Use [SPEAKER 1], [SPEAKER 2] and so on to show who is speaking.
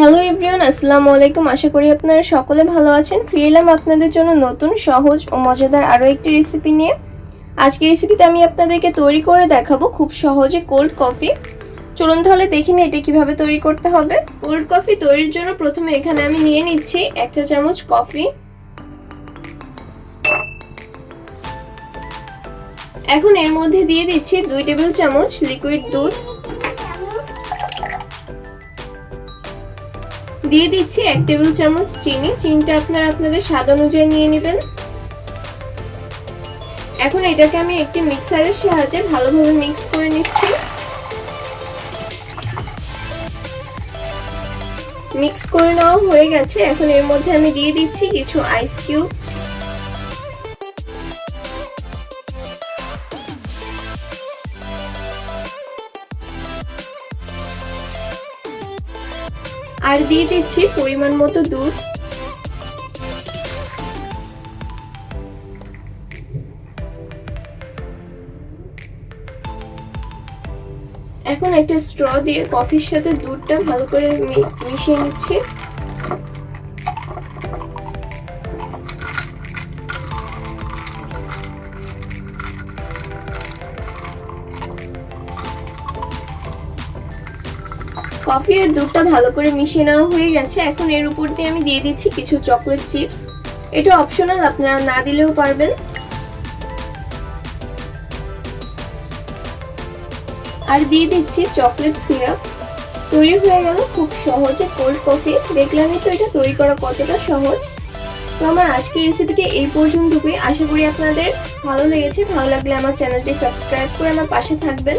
[SPEAKER 1] Hello everyone আসসালামু আলাইকুম। আশা করি আপনারা সকলে ভালো আছেন। ফিরে এলাম আপনাদের জন্য নতুন, সহজ ও মজাদার আরও একটি রেসিপি নিয়ে। আজকের রেসিপিতে আমি আপনাদেরকে তৈরি করে দেখাবো খুব সহজে কোল্ড কফি চলুন তাহলে দেখি না এটা কীভাবে তৈরি করতে হবে। কোল্ড কফি তৈরির জন্য প্রথমে এখানে আমি নিয়ে নিচ্ছি এক চা চামচ কফি এখন এর মধ্যে দিয়ে দিচ্ছি দুই টেবিল চামচ লিকুইড দুধ। দিয়ে দিচ্ছি এক টেবিল চামচ চিনি। চিনিটা আপনারা আপনাদের স্বাদ অনুযায়ী নিয়ে নেবেন। এখন এটাকে আমি একটি মিক্সারের সাহায্যে ভালোভাবে মিক্স করে নিচ্ছি। মিক্স করে নেওয়া হয়ে গেছে। এখন এর মধ্যে আমি দিয়ে দিচ্ছি কিছু আইস কিউব। আর দিয়ে দিচ্ছি পরিমাণ মতো দুধ। এখন একটা স্ট্র দিয়ে কফির সাথে দুধটা ভালো করে মিশিয়ে নিচ্ছি। কফি আর দুধটা ভালো করে মিশিয়ে নেওয়া হয়ে গেছে। এখন এর উপর দিয়ে আমি দিয়ে দিচ্ছি কিছু চকলেট চিপস এটা অপশনাল আপনারা না দিলেও পারবেন। আর দিয়ে দিচ্ছি চকলেট সিরাপ তৈরি হয়ে গেল খুব সহজে কোল্ড কফি দেখলামই তো এটা তৈরি করা কতটা সহজ। তো আমার আজকের রেসিপিটি এই পর্যন্তই। আশা করি আপনাদের ভালো লেগেছে। ভালো লাগলে আমার চ্যানেলটি সাবস্ক্রাইব করে আমার পাশে থাকবেন।